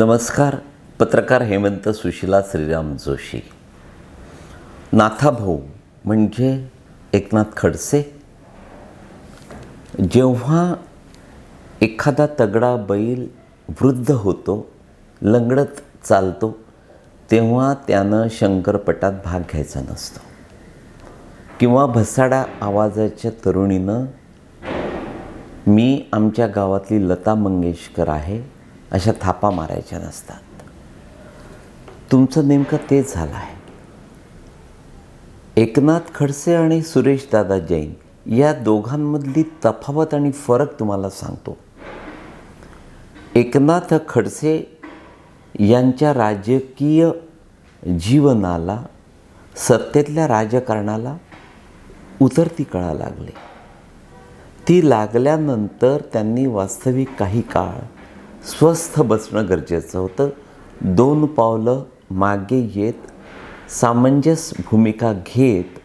नमस्कार पत्रकार हेमंत सुशिला श्रीराम जोशी. नाथाभाऊ म्हणजे एकनाथ खडसे. जेव्हा एखादा तगडा बैल वृद्ध होतो लंगडत चालतो तेव्हा त्यानं शंकरपटात भाग घ्यायचा नसतो. किंवा भसाडा आवाजाच्या तरुणीनं मी आमच्या गावातली लता मंगेशकर आहे. अशा थापा मारायच्या नसतात. तुमचं नेमकं तेच झालं आहे. एकनाथ खडसे आणि सुरेश दादा जैन या दोघांमधली तफावत आणि फरक तुम्हाला सांगतो. एकनाथ खडसे यांच्या राजकीय जीवनाला सत्तेतल्या राजकारणाला उतरती कळा लागली. ती लागल्यानंतर त्यांनी वास्तविक काही काळ स्वस्थ बसणं गरजेचं होतं. दोन पावलं मागे येत सामंजस भूमिका घेत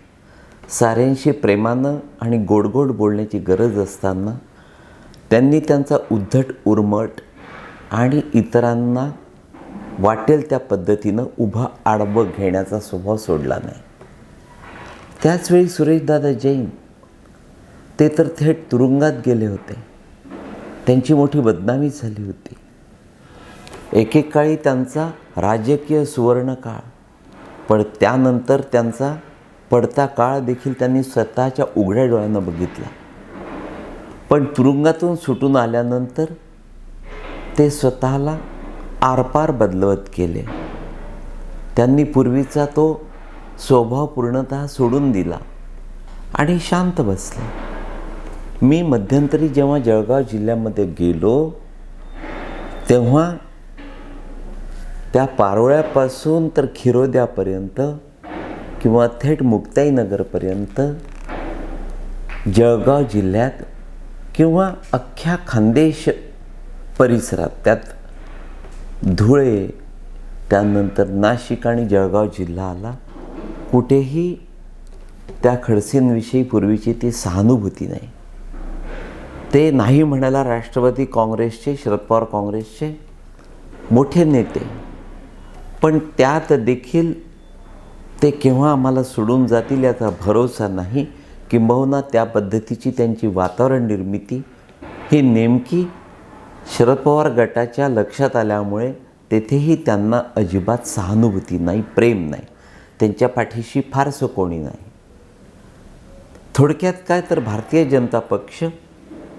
साऱ्यांशी प्रेमानं आणि गोडगोड बोलण्याची गरज असताना त्यांनी त्यांचा उद्धट उर्मट आणि इतरांना वाटेल त्या पद्धतीनं उभा आडवं घेण्याचा स्वभाव सोडला नाही. त्याचवेळी सुरेशदादा जैन ते तर थेट तुरुंगात गेले होते. त्यांची मोठी बदनामी झाली होती. एकेकाळी त्यांचा राजकीय सुवर्णकाळ पण त्यानंतर त्यांचा पडता काळ देखील त्यांनी स्वतःच्या उघड्या डोळ्यानं बघितला. पण तुरुंगातून सुटून आल्यानंतर ते स्वतःला आरपार बदलवत गेले. त्यांनी पूर्वीचा तो स्वभाव पूर्णतः सोडून दिला आणि शांत बसले. मी मध्यंतरी जेव्हा जळगाव जिल्ह्यामध्ये गेलो तेव्हा त्या पारोळ्यापासून तर खिरोद्यापर्यंत किंवा थेट मुक्ताईनगरपर्यंत जळगाव जिल्ह्यात किंवा अख्ख्या खानदेश परिसरात त्यात धुळे त्यानंतर नाशिक आणि जळगाव जिल्हा आला कुठेही त्या खडसेंविषयी पूर्वीची ती सहानुभूती नाही. ते नाही म्हणायला राष्ट्रवादी काँग्रेसचे शरद पवार काँग्रेसचे मोठे नेते. पण त्यात देखील ते केव्हा आम्हाला सोडून जातील याचा भरोसा नाही. किंबहुना त्या पद्धतीची त्यांची वातावरण निर्मिती ही नेमकी शरद पवार गटाच्या लक्षात आल्यामुळे तेथेही त्यांना अजिबात सहानुभूती नाही प्रेम नाही. त्यांच्या पाठीशी फारसं कोणी नाही. थोडक्यात काय तर भारतीय जनता पक्ष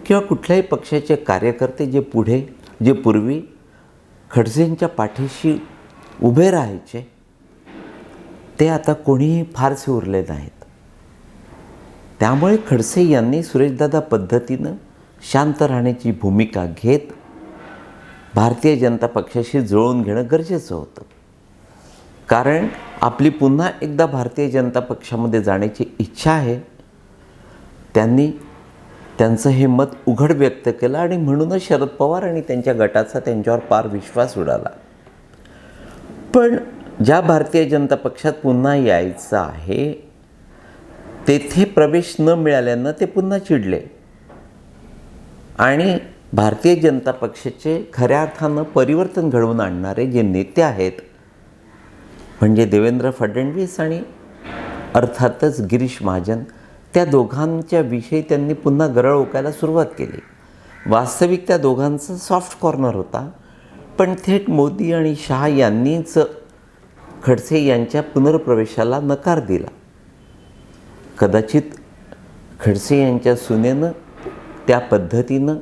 किंवा कुठल्याही पक्षाचे कार्यकर्ते जे पुढे जे पूर्वी खडसेंच्या पाठीशी उभे राहायचे ते आता कोणीही फारसे उरले नाहीत. त्यामुळे खडसे यांनी सुरेशदादा पद्धतीनं शांत राहण्याची भूमिका घेत भारतीय जनता पक्षाशी जुळवून घेणं गरजेचं होतं. कारण आपली पुन्हा एकदा भारतीय जनता पक्षामध्ये जाण्याची इच्छा आहे त्यांनी त्यांचं हे मत उघड व्यक्त केलं आणि म्हणूनच शरद पवार आणि त्यांच्या गटाचा त्यांच्यावर पार विश्वास उडाला. पण ज्या भारतीय जनता पक्षात पुन्हा यायचं आहे तेथे प्रवेश न मिळाल्यानं ते पुन्हा चिडले. आणि भारतीय जनता पक्षाचे खऱ्या अर्थानं परिवर्तन घडवून आणणारे जे नेते आहेत म्हणजे देवेंद्र फडणवीस आणि अर्थातच गिरीश महाजन त्या दोघांच्या विषयी त्यांनी पुन्हा गरळ ओकायला सुरुवात केली. वास्तविक त्या दोघांचं सॉफ्ट कॉर्नर होता. पण थेट मोदी आणि शहा यांनीच खडसे यांच्या पुनर्प्रवेशाला नकार दिला. कदाचित खडसे यांच्या सुनेनं त्या पद्धतीनं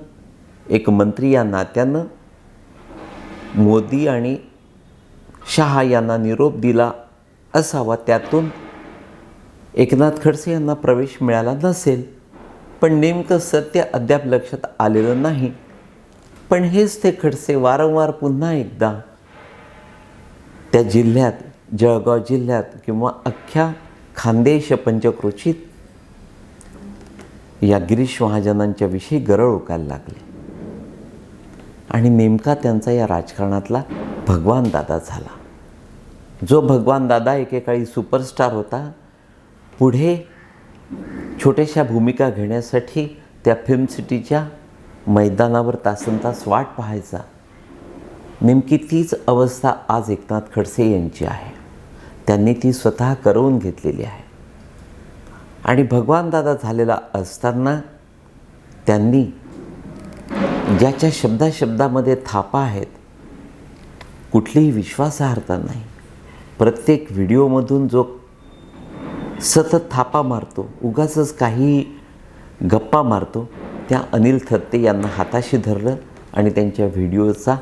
एक मंत्री या नात्यानं मोदी आणि शहा यांना निरोप दिला असावा त्यातून एकनाथ खडसे यांना प्रवेश मिळाला नसेल पण नेमकं सत्य अद्याप लक्षात आलेलं नाही. पण हेच ते खडसे वारंवार पुन्हा एकदा त्या जिल्ह्यात जळगाव जिल्ह्यात किंवा अख्ख्या खानदेश पंचक्रोशीत या गिरीश महाजनांच्या विषयी गरळ उकायला लागले. आणि नेमका त्यांचा या राजकारणातला भगवान दादा झाला. जो भगवान दादा एकेकाळी सुपरस्टार होता पुढे छोट्याशा भूमिका घेण्यासाठी त्या फिल्म सिटीच्या मैदानावर तासन तास वाट पाहायचा. नेमकी तीच अवस्था आज एकनाथ खडसे यांची आहे. त्यांनी ती स्वतः करवून घेतलेली आहे. आणि भगवान दादा झालेला असताना त्यांनी ज्याच्या शब्दाशब्दामध्ये थापा आहेत कुठलीही विश्वासार्हता नाही. प्रत्येक व्हिडिओमधून जो सतत थापा मारतो उगाचच काही गप्पा मारतो. त्या अनिल थत्ते यांना हाताशी धरलं आणि त्यांच्या व्हिडिओचा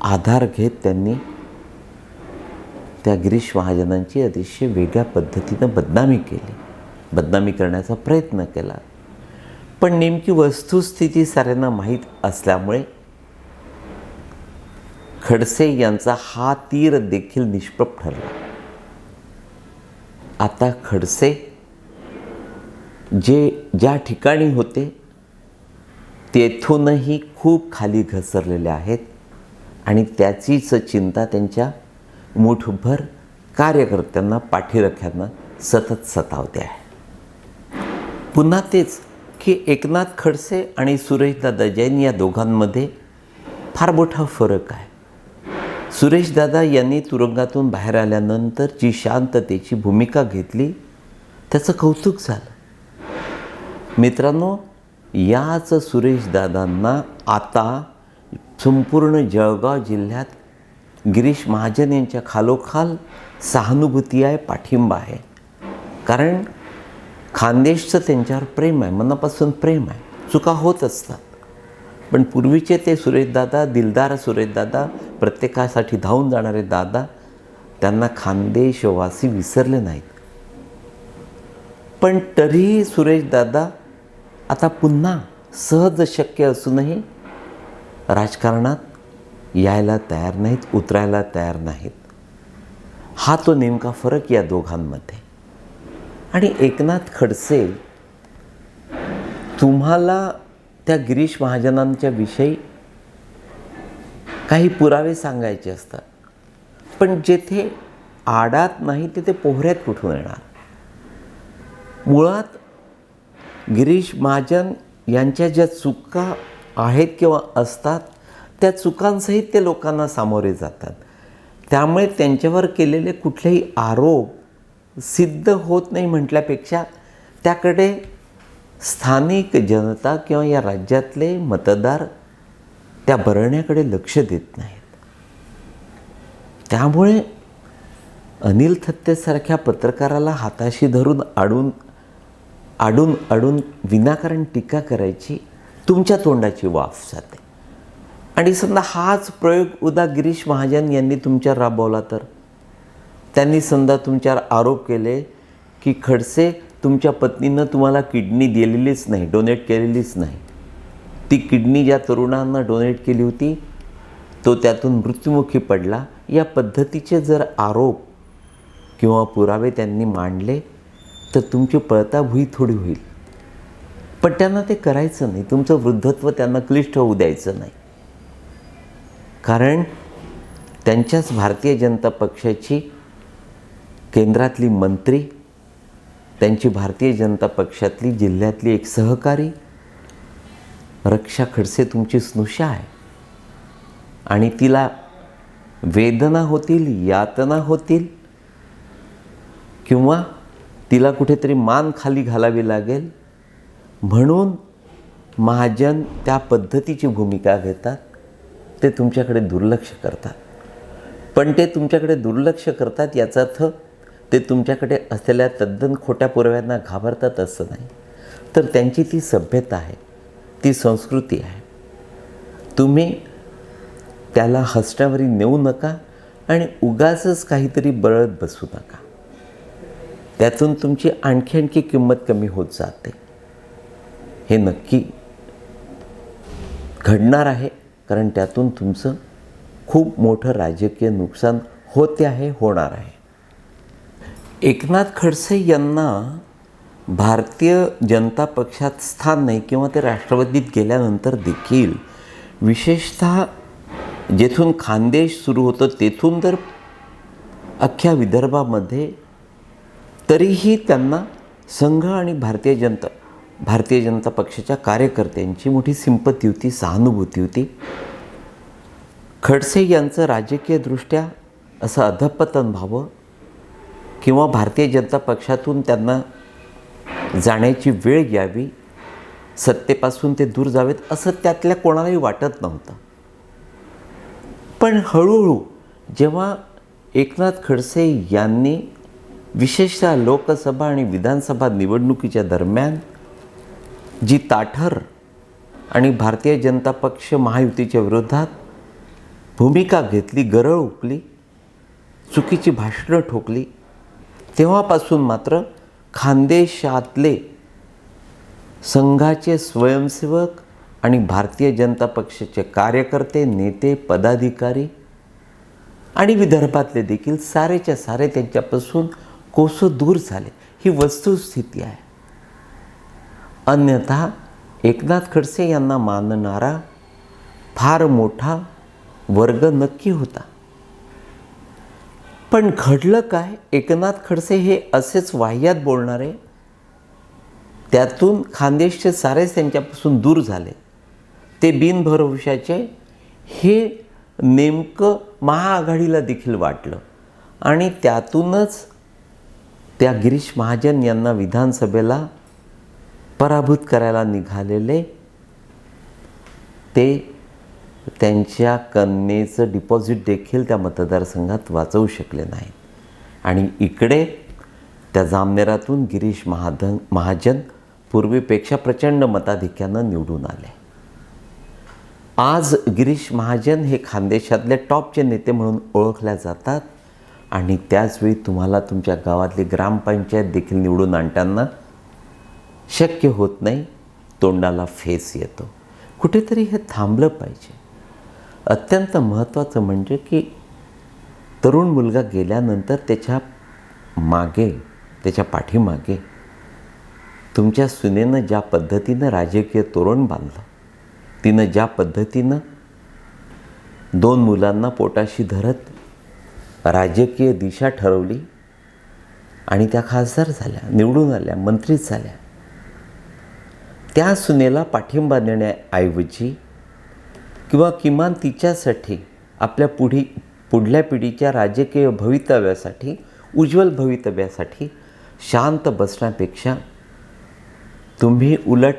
आधार घेत त्यांनी त्या गिरीश महाजनांची अतिशय वेगळ्या पद्धतीनं बदनामी केली. बदनामी करण्याचा प्रयत्न केला. पण नेमकी वस्तुस्थिती साऱ्यांना माहीत असल्यामुळे खडसे यांचा हा तीर देखील निष्प्रभ ठरला. आता खडसे जे ज्या ठिकाणी होते तेथूनही खूप खाली घसरलेले आहेत आणि त्याचीच चिंता त्यांच्या मुठभर कार्यकर्त्यांना पाठीरख्यांना सतत सतावते आहे. पुन्हा तेच की एकनाथ खडसे आणि सुरेशदादा जैन या दोघांमध्ये फार मोठा फरक आहे. सुरेशदादा यांनी तुरुंगातून बाहेर आल्यानंतर जी शांततेची भूमिका घेतली त्याचं कौतुक झालं. मित्रांनो याच सुरेशदादांना आता संपूर्ण जळगाव जिल्ह्यात गिरीश महाजन यांच्या खालोखाल सहानुभूती आहे पाठिंबा आहे. कारण खानदेशचं त्यांच्यावर प्रेम आहे मनापासून प्रेम आहे. चुका होत असतात. पण पूर्वीचे ते सुरेशदादा दिलदार सुरेशदादा प्रत्येकासाठी धावून जाणारे दादा त्यांना खानदेशवासी विसरले नाहीत. पण तरीही सुरेशदादा आता पुन्हा सहज शक्य असूनही राजकारणात यायला तयार नाहीत उतरायला तयार नाहीत. हा तो नेमका फरक या दोघांमध्ये. आणि एकनाथ खडसे तुम्हाला त्या गिरीश महाजनांच्या विषयी काही पुरावे सांगायचे असतात. पण जेथे आडात नाही तिथे पोहऱ्यात कुठून येणार? मुळात गिरीश महाजन यांच्या ज्या चुका आहेत किंवा असतात त्या चुकांसहित ते लोकांना सामोरे जातात. त्यामुळे त्यांच्यावर केलेले कुठलेही आरोप सिद्ध होत नाही म्हटल्यापेक्षा त्याकडे स्थानिक जनता किंवा या राज्यातले मतदार त्या भरण्याकडे लक्ष देत नाहीत. त्यामुळे अनिल थत्तेसारख्या पत्रकाराला हाताशी धरून आडून आडून आडून विनाकारण टीका करायची तुमच्या तोंडाची वाफ जाते. आणि समजा हाच प्रयोग उदा गिरीश महाजन यांनी तुमच्यावर राबवला तर? त्यांनी समजा तुमच्यावर आरोप केले की खडसे तुमच्या पत्नीनं तुम्हाला किडनी दिलेलीच नाही डोनेट केलेलीच नाही. ती किडनी ज्या तरुणांना डोनेट केली होती तो त्यातून मृत्युमुखी पडला. या पद्धतीचे जर आरोप किंवा पुरावे त्यांनी मांडले तर तुमची पळताभुई थोडी होईल. पण त्यांना ते करायचं नाही. तुमचं वृद्धत्व त्यांना क्लिष्ट होऊ द्यायचं नाही. कारण त्यांच्याच भारतीय जनता पक्षाची केंद्रातली मंत्री त्यांची भारतीय जनता पक्षातली जिल्ह्यातली एक सहकारी रक्षा खडसे तुमची स्नुषा आहे. आणि तिला वेदना होतील यातना होतील किंवा तिला कुठेतरी मान खाली घालावी लागेल म्हणून महाजन त्या पद्धतीची भूमिका घेतात. ते तुमच्याकडे दुर्लक्ष करतात. पण ते तुमच्याकडे दुर्लक्ष करतात याचा अर्थ ते तुमच्याकडे असलेल्या तद्दन खोट्या पुराव्यांना घाबरतात असं नाही. तर त्यांची ती सभ्यता आहे ती संस्कृती आहे. तुम्ही त्याला हसण्यावरी नेऊ नका आणि उगाचच काहीतरी बळत बसू नका. त्यातून तुमची आणखी आणखी किंमत कमी होत जाते. हे नक्की घडणार आहे कारण त्यातून तुमचं खूप मोठं राजकीय नुकसान होते आहे होणार आहे. एकनाथ खडसे यांना भारतीय जनता पक्षात स्थान नाही किंवा ते राष्ट्रवादीत गेल्यानंतर देखील विशेषतः जेथून खानदेश सुरू होतं तेथून तर अख्ख्या विदर्भामध्ये तरीही त्यांना संघ आणि भारतीय जनता भारतीय जनता पक्षाच्या कार्यकर्त्यांची मोठी सिंपती होती सहानुभूती होती. खडसे यांचं राजकीयदृष्ट्या असं अधपतन व्हावं किंवा भारतीय जनता पक्षातून त्यांना जाण्याची वेळ यावी सत्तेपासून ते दूर जावेत असं त्यातल्या कोणालाही वाटत नव्हतं. पण हळूहळू जेव्हा एकनाथ खडसे यांनी विशेषतः लोकसभा आणि विधानसभा निवडणुकीच्या दरम्यान जी ताठर आणि भारतीय जनता पक्ष महायुतीच्या विरोधात भूमिका घेतली गरळ उकली चुकीची भाषणं ठोकली तेव्हापासून मात्र खानदेशातले संघाचे स्वयंसेवक आणि भारतीय जनता पक्षाचे कार्यकर्ते नेते पदाधिकारी आणि विदर्भातले देखील सारेच्या सारे त्यांच्यापासून कोसो दूर झाले. ही वस्तुस्थिती आहे. अन्यथा एकनाथ खडसे यांना मानणारा फार मोठा वर्ग नक्की होता. पण घडलं काय? एकनाथ खडसे हे असेच वाह्यात बोलणारे त्यातून खानदेशचे सारेच त्यांच्यापासून दूर झाले. ते बिनभरवशाचे हे नेमकं महाआघाडीला देखील वाटलं. आणि त्यातूनच त्या गिरीश महाजन यांना विधानसभेला पराभूत करायला निघालेले ते त्यांच्या कन्येचं डिपॉझिट देखील त्या मतदारसंघात वाचवू शकले नाहीत. आणि इकडे त्या जामनेरातून गिरीश महाधन महाजन पूर्वीपेक्षा प्रचंड मताधिक्यानं निवडून आले. आज गिरीश महाजन हे खानदेशातले टॉपचे नेते म्हणून ओळखल्या जातात आणि त्याचवेळी तुम्हाला तुमच्या गावातली ग्रामपंचायत देखील निवडून आणताना शक्य होत नाही तोंडाला फेस येतो. कुठेतरी हे थांबलं पाहिजे. अत्यंत महत्त्वाचं म्हणजे की तरुण मुलगा गेल्यानंतर त्याच्यामागे त्याच्या पाठीमागे तुमच्या सुनेनं ज्या पद्धतीनं राजकीय तोरण बांधलं तिनं ज्या पद्धतीनं दोन मुलांना पोटाशी धरत राजकीय दिशा ठरवली आणि त्या खासदार झाल्या निवडून आल्या मंत्रीच झाल्या त्या सुनेला पाठिंबा देण्याऐवजी किंवा किमान तिच्यासाठी आपल्या पुढी पुढल्या पिढीच्या राजकीय भवितव्यासाठी उज्ज्वल भवितव्यासाठी शांत बसण्यापेक्षा तुम्ही उलट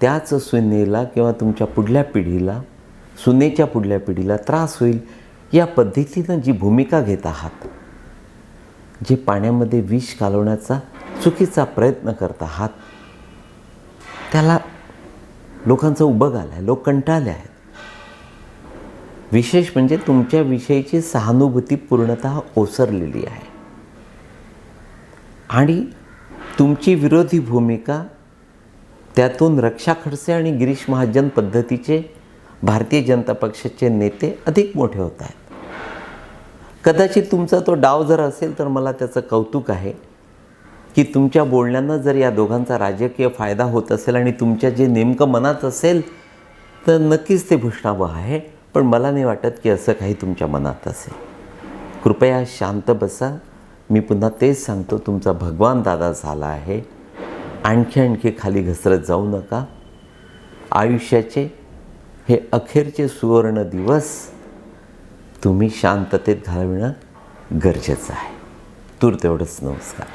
त्याच सुनेला किंवा तुमच्या पुढल्या पिढीला सुनेच्या पुढल्या पिढीला त्रास होईल या पद्धतीनं जी भूमिका घेत आहात जे पाण्यामध्ये विष घालवण्याचा चुकीचा प्रयत्न करत आहात त्याला लोकांचं उबग आलं आहे लोक कंटाळले आहेत. विशेष म्हणजे तुमच्याविषयीची सहानुभूती पूर्णतः ओसरलेली आहे. आणि तुमची विरोधी भूमिका त्यातून रक्षा खडसे आणि गिरीश महाजन पद्धतीचे भारतीय जनता पक्षाचे नेते अधिक मोठे होत आहेत. कदाचित तुमचा तो डाव जर असेल तर मला त्याचं कौतुक आहे की तुमच्या बोलण्यानं जर या दोघांचा राजकीय फायदा होत असेल आणि तुमच्या जे नेमकं मनात असेल तर नक्कीच ते भूषणावं आहे. पण मला नाही वाटत की असं काही तुमच्या मनात असेल. कृपया शांत बसा. मी पुन्हा तेच सांगतो तुमचा भगवान दादा झाला आहे. आणखी आणखी खाली घसरत जाऊ नका. आयुष्याचे हे अखेरचे सुवर्ण दिवस तुम्ही शांततेत घालविणं गरजेचं आहे. तूर तेवढंच नमस्कार.